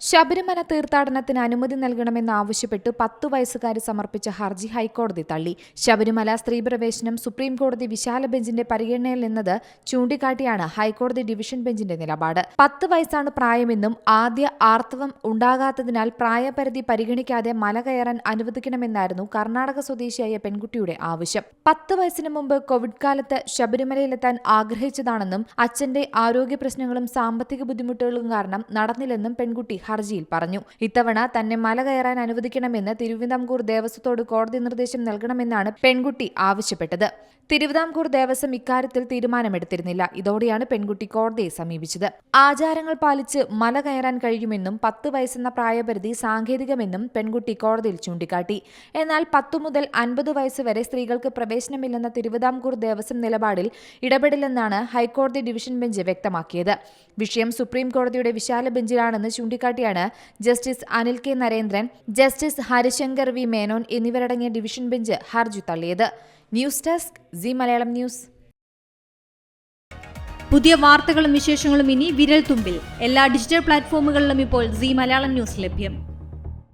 ശബരിമല തീർത്ഥാടനത്തിന് അനുമതി നൽകണമെന്നാവശ്യപ്പെട്ട് പത്തു വയസ്സുകാരി സമർപ്പിച്ച ഹർജി ഹൈക്കോടതി തള്ളി. ശബരിമല സ്ത്രീപ്രവേശനം സുപ്രീം കോടതി വിശാല ബെഞ്ചിന്റെ പരിഗണനയിൽ നിന്നത് ചൂണ്ടിക്കാട്ടിയാണ് ഹൈക്കോടതി ഡിവിഷൻ ബെഞ്ചിന്റെ നിലപാട്. പത്ത് വയസ്സാണ് പ്രായമെന്നും ആദ്യ ആർത്തവം ഉണ്ടാകാത്തതിനാൽ പ്രായപരിധി പരിഗണിക്കാതെ മല കയറാൻ അനുവദിക്കണമെന്നായിരുന്നു കർണാടക സ്വദേശിയായ പെൺകുട്ടിയുടെ ആവശ്യം. പത്ത് വയസ്സിന് മുമ്പ് കോവിഡ് കാലത്ത് ശബരിമലയിലെത്താൻ ആഗ്രഹിച്ചതാണെന്നും അച്ഛന്റെ ആരോഗ്യ പ്രശ്നങ്ങളും സാമ്പത്തിക ബുദ്ധിമുട്ടുകളും കാരണം നടന്നില്ലെന്നും പെൺകുട്ടി ഹർജിയിൽ പറഞ്ഞു. ഇത്തവണ തന്നെ മല കയറാൻ അനുവദിക്കണമെന്ന് തിരുവിതാംകൂർ ദേവസ്വത്തോട് കോടതി നിർദ്ദേശം നൽകണമെന്നാണ് പെൺകുട്ടി ആവശ്യപ്പെട്ടത്. തിരുവിതാംകൂർ ദേവസ്വം ഇക്കാര്യത്തിൽ തീരുമാനമെടുത്തിരുന്നില്ല. ഇതോടെയാണ് പെൺകുട്ടി കോടതിയെ സമീപിച്ചത്. ആചാരങ്ങൾ പാലിച്ച് മല കയറാൻ കഴിയുമെന്നും പത്ത് വയസ്സെന്ന പ്രായപരിധി സാങ്കേതികമെന്നും പെൺകുട്ടി കോടതിയിൽ ചൂണ്ടിക്കാട്ടി. എന്നാൽ പത്തു മുതൽ അൻപത് വയസ്സ് വരെ സ്ത്രീകൾക്ക് പ്രവേശനമില്ലെന്ന തിരുവിതാംകൂർ ദേവസ്വം നിലപാടിൽ ഇടപെടില്ലെന്നാണ് ഹൈക്കോടതി ഡിവിഷൻ ബെഞ്ച് വ്യക്തമാക്കിയത്. വിഷയം സുപ്രീം കോടതിയുടെ വിശാല ബെഞ്ചിലാണെന്ന് ചൂണ്ടിക്കാട്ടിയാണ് justice Anil K Narendran justice Harishankar V Menon എന്നിവരടങ്ങിയ ഡിവിഷൻ ബെഞ്ച് ഹർജി തള്ളിയത്. News desk Zee Malayalam news. പുതിയ വാർത്തകളും വിശേഷങ്ങളും ഇനി വിരൽ തുമ്പിൽ എല്ലാ ഡിജിറ്റൽ പ്ലാറ്റ്ഫോമുകളിലും ഇപ്പോൾ സി മലയാളം ന്യൂസ് ലഭ്യം.